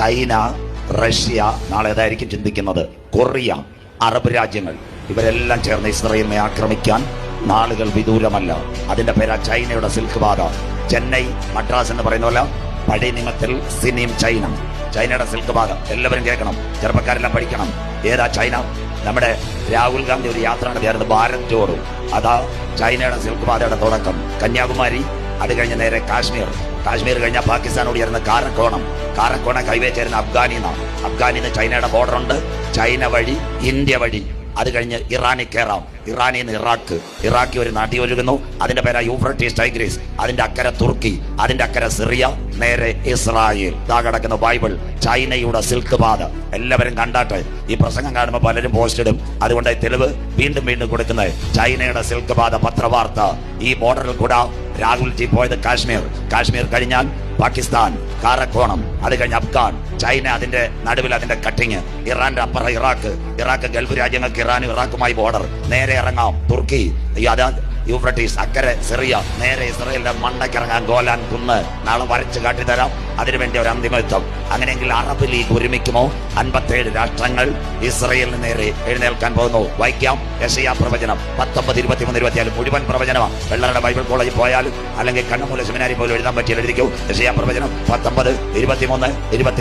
China Russia നാളെ ഏതായിരിക്കും ചിന്തിക്കുന്നത്. കൊറിയ അറബ് രാജ്യങ്ങൾ. ഇവരെല്ലാം ചേർന്ന് ഇസ്രയേലിനെ ആക്രമിക്കാൻ നാളുകൾ വിദൂരമല്ല. അതിന്റെ പേരാ ചൈനയുടെ സിൽക്ക് പാത ചെന്നൈ മദ്രാസ് എന്ന് പറയുന്ന പോലെ പഴയ നിയമത്തിൽ സിനിം ചൈന. ചൈനയുടെ സിൽക്ക് പാത എല്ലാവരും കേൾക്കണം. ചെറുപ്പക്കാരെല്ലാം പഠിക്കണം. ഏതാ ചൈന? നമ്മുടെ രാഹുൽ ഗാന്ധി ഒരു യാത്ര നടത്തിയായിരുന്നു ഭാരത് ടൂർ അതാ ചൈനയുടെ സിൽക്ക് പാതയുടെ തുടക്കം. കന്യാകുമാരി അത് കഴിഞ്ഞ നേരെ കാശ്മീർ. കാശ്മീർ കഴിഞ്ഞ പാകിസ്ഥാനോട് ചേർന്ന് കാരക്കോണം. കാരക്കോണം കൈവേ ചേരുന്ന നാണം അഫ്ഗാനിന്ന് ചൈനയുടെ ബോർഡർ ഉണ്ട്. ചൈന വഴി ഇന്ത്യ വഴി. അത് കഴിഞ്ഞ് ഇറാനിൽ കയറാം. ഇറാനിൽ നിന്ന് ഇറാഖ്. ഇറാഖി ഒരു നടി ഒഴുകുന്നു. അതിന്റെ പേരാ യൂഫ്രട്ടീസ് ടൈഗ്രീസ്. അതിന്റെ അക്കരെ തുർക്കി. അതിന്റെ അക്കരെ സിറിയ. നേരെ ഇസ്രായേൽ. താ കിടക്കുന്ന ബൈബിൾ. ചൈനയുടെ സിൽക്ക് പാത. എല്ലാവരും കണ്ടാട്ടെ. ഈ പ്രസംഗം കാണുമ്പോൾ പലരും പോസ്റ്റ് ഇടും. അതുകൊണ്ട് തെളിവ് വീണ്ടും വീണ്ടും കൊടുക്കുന്നത്. ചൈനയുടെ സിൽക്ക് പാത പത്രവാർത്ത. ഈ ബോർഡറിൽ കൂടെ രാഹുൽ ജി പോയത് കാശ്മീർ. കാശ്മീർ കഴിഞ്ഞാൽ പാകിസ്ഥാൻ കാരക്കോണം അത് കഴിഞ്ഞ് അഫ്ഗാൻ ചൈന അതിന്റെ നടുവിൽ അതിന്റെ കട്ടിങ് ഇറാന്റെ അപ്പുറം ഇറാഖ് ഇറാഖ് ഗൾഫ് രാജ്യങ്ങൾക്ക് ഇറാനും ഇറാഖുമായി ബോർഡർ നേരെ ഇറങ്ങാം. തുർക്കി അതാ യൂഫ്രട്ടീസ് അക്കരെ സിറിയ നേരെ ഇസ്രയേലിന്റെ മണ്ണക്കിറങ്ങാൻ ഗോലാൻ കുന്ന് നാളെ വരച്ച് കാട്ടിത്തരാം. അതിനുവേണ്ടി ഒരു അന്തിമ യുദ്ധം അങ്ങനെയെങ്കിൽ അറബ് ലീഗ് ഒരുമിക്കുമോ? അൻപത്തേഴ് രാഷ്ട്രങ്ങൾ ഇസ്രയേലിന് നേരെ എഴുന്നേൽക്കാൻ പോകുന്നു. വായിക്കാം. യശയാ പ്രവചനം. പത്തൊമ്പത് ഇരുപത്തിമൂന്ന് ഇരുപത്തിയാൽ മുഴുവൻ പ്രവചനമാണ്. വെള്ളരുടെ ബൈബിൾ കോളേജിൽ പോയാലും അല്ലെങ്കിൽ കണ്ണുമൂല സെമിനാരി പോലും എഴുതാൻ പറ്റിയാൽ എഴുതിക്കൂ. യശയാ പ്രവചനം. പത്തൊമ്പത് ഇരുപത്തിമൂന്ന് ഇരുപത്തി